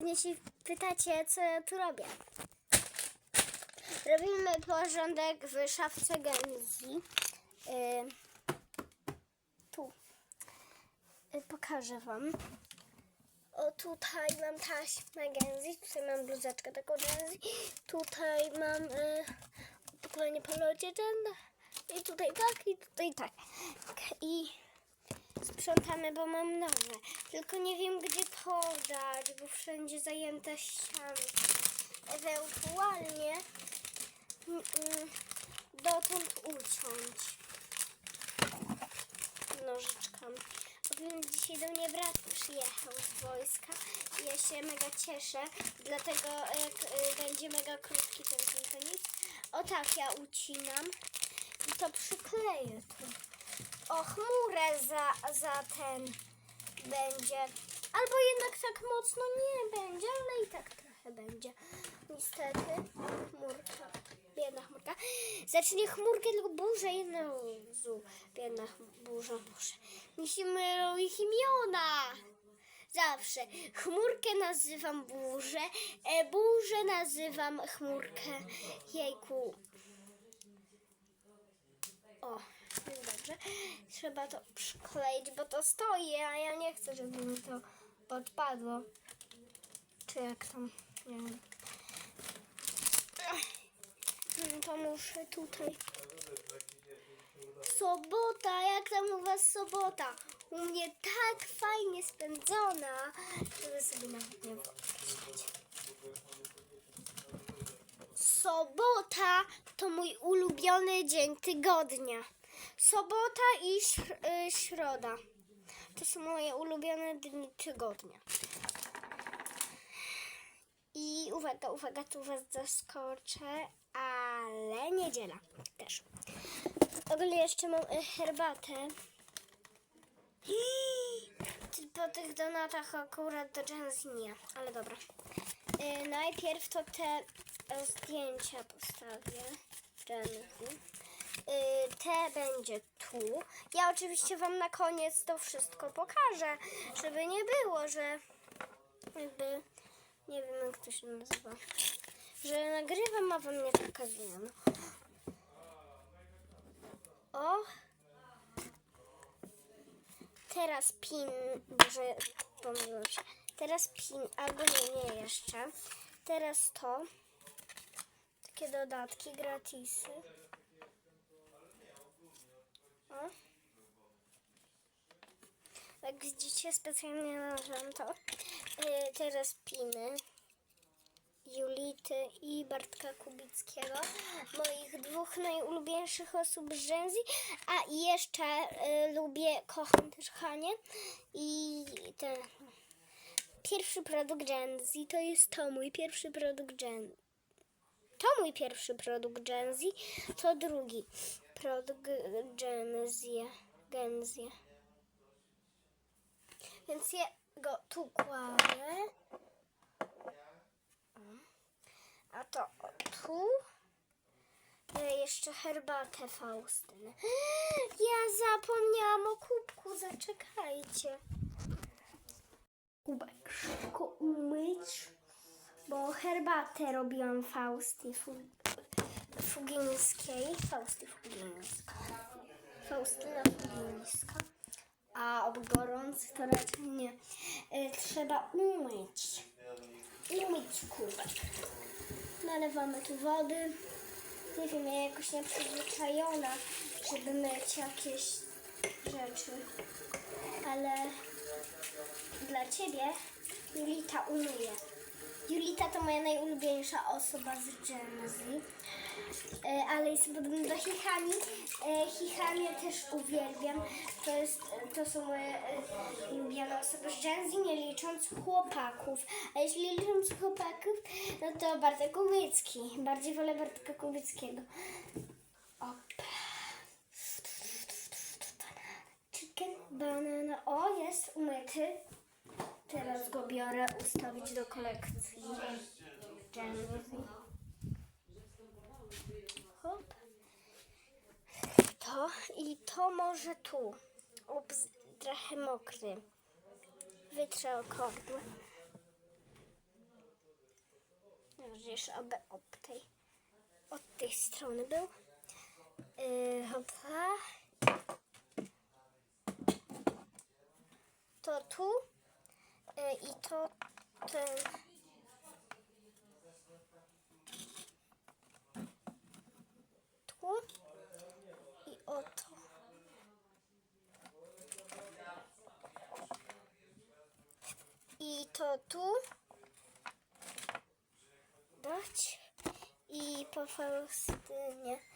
Jeśli pytacie, co ja tu robię. Robimy porządek w szafce Genzi. Y, tu. Y, pokażę wam. O, tutaj mam taśmę Genzi, tutaj mam bluzeczkę taką Genzi, tutaj mam y, opakowanie po lodzie i tutaj tak, i tutaj tak. I sprzątamy, bo mam nowe. Tylko nie wiem, gdzie podać, bo wszędzie zajęte ściany. Ewentualnie mm, mm, dotąd uciąć nożyczkami. Powiem, dzisiaj do mnie brat przyjechał z wojska ja się mega cieszę, dlatego jak y, będzie mega krótki ten filmik, o tak ja ucinam i to przykleję tu. O chmurę za, za ten będzie. Albo jednak tak mocno nie będzie, ale i tak trochę będzie. Niestety, chmurka, biedna chmurka. Zacznie chmurkę tylko burzę Jezu, biedna burza, burza. Musimy ich imiona. Zawsze. Chmurkę nazywam burzę, e, burzę nazywam chmurkę. Jejku. O, dobrze. Trzeba to przykleić, bo to stoi, a ja nie chcę, żeby mi to podpadło. Czy jak tam, nie wiem. To muszę tutaj. Sobota, jak tam u was sobota? U mnie tak fajnie spędzona, żeby sobie nawet nie wyobrażać. Sobota to mój ulubiony dzień tygodnia. Sobota i y, środa. To są moje ulubione dni tygodnia. I uwaga, uwaga, tu was zaskoczę, ale niedziela też. Ogólnie jeszcze mam y, herbatę. Po tych donatach akurat do Jens nie, ale dobra. Y, najpierw to te zdjęcia postawię. Jenzy. Y, te będzie tu. Ja oczywiście Wam na koniec to wszystko pokażę, żeby nie było, że jakby nie wiem jak to się nazywa. Że nagrywam, a Wam nie pokazuję. O! Teraz pin, może pomyliłam się. Teraz pin, albo nie, nie jeszcze. Teraz to. Takie dodatki, gratisy. Jak widzicie, specjalnie nałożyłam to. Yy, teraz piny. Julity i Bartka Kubickiego, moich dwóch najulubieńszych osób z Rzęzi, a jeszcze y, lubię, kocham też Hanie i ten pierwszy produkt Genzi, to jest to mój pierwszy produkt Gen. To mój pierwszy produkt Genzi, to drugi produkt Genzi. Genzi. Więc ja go tu kładę. A to tu e, jeszcze herbatę Faustyny. Ja zapomniałam o kubku, zaczekajcie. Kubek szybko umyć, bo herbatę robiłam Fausty Fu- Fugińskiej. Fausty Fugińska. Faustyna Fugińska. A ob gorący to raczej nie. E, trzeba umyć. Umyć kubek. Nalewamy tu wody. Nie wiem, ja jakoś nie przyzwyczajona, żeby myć jakieś rzeczy. Ale dla ciebie Julita umyje. Julita to moja najulubieńsza osoba z Jersey. E, ale jest podobna do Hichami. E, Hichamię też uwielbiam. To, jest, to są moje e, ulubione osoby z Jersey, nie licząc chłopaków. A jeśli licząc chłopaków, no to Bartek Kubicki. Bardziej wolę Bartka Kubickiego. Op. Chicken banana. O, jest umyty. Teraz go biorę ustawić do kolekcji. Jersey. Hop. To i to może tu. Ups, trochę mokry. Wytrę okordły. jeszcze aby od tej, od tej strony był. Yy, hopla. To tu i to ten. Tu i oto. I to tu dać i po Faustynie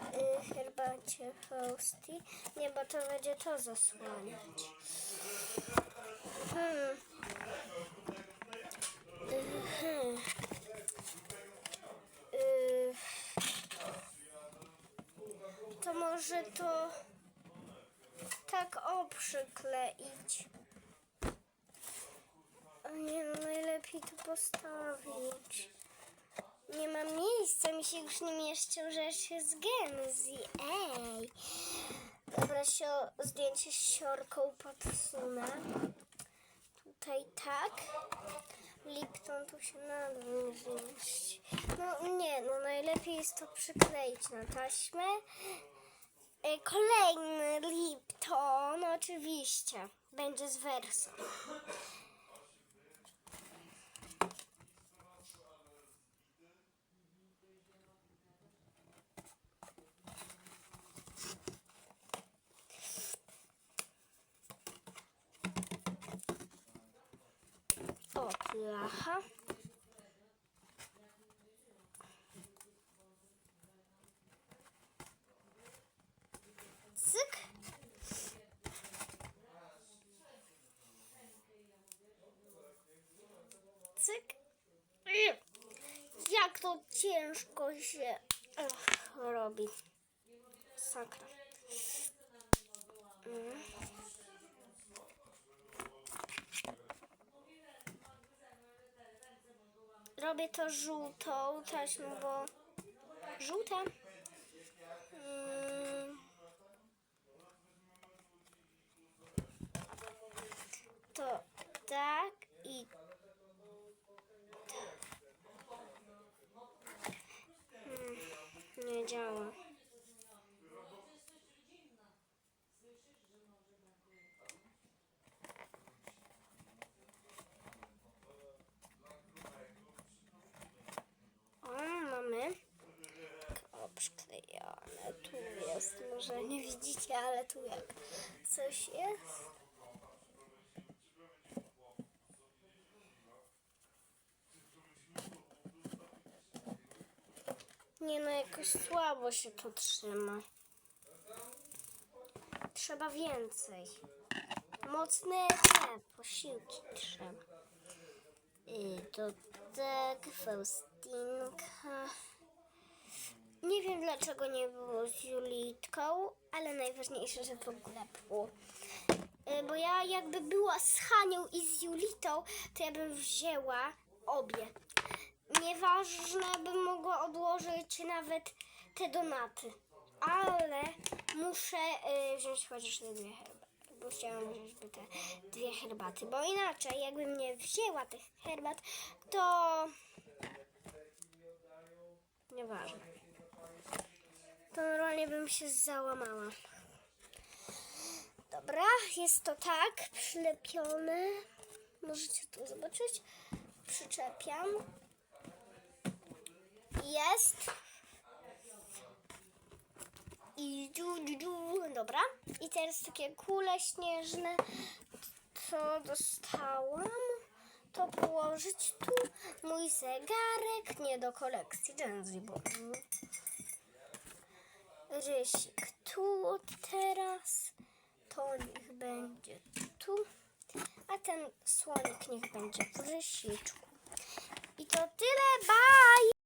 y, herbacie Fausty. Nie, bo to będzie to zasłaniać. Hmm. Mhm. Y, to może to tak o przykleić. A nie, no najlepiej to postawić. Nie ma miejsca, mi się już nie mieszczą rzeczy z Genzy. Ej! Dobra, sio, zdjęcie z siorką podsunę. Tutaj tak. Lipton tu się nadal. No nie, no najlepiej jest to przykleić na taśmę. E, Kolejny Lipton, oczywiście. Będzie z wersą. O, placha. Cyk. Cyk. Jak to ciężko się robi. Sakra. Mm. Robię to żółtą taśmą, bo żółta. Mm. To tak i Mm, nie działa. O, mamy o, przyklejone. Tu jest, może nie widzicie, ale tu jak coś jest. Nie no, jakoś słabo się to trzyma. Trzeba więcej. Mocne te posiłki trzeba. I to tak, Faustinka. Nie wiem dlaczego nie było z najważniejsze, że w ogóle było. Y, Bo ja jakby była z Hanią i z Julitą, to ja bym wzięła obie. Nieważne, bym mogła odłożyć nawet te donaty. Ale muszę y, wziąć chociaż te dwie herbaty. Bo chciałam wziąć te dwie herbaty. Bo inaczej, jakbym nie wzięła tych herbat, to nieważne. To normalnie bym się załamała. Dobra, jest to tak przylepione. Możecie tu zobaczyć. Przyczepiam. Jest. I du, du, du. Dobra. I teraz takie kule śnieżne, co dostałam, to położyć tu mój zegarek, nie do kolekcji bo rysik tu teraz, to niech będzie tu, a ten słonik niech będzie w rysiczku. I to tyle, bye!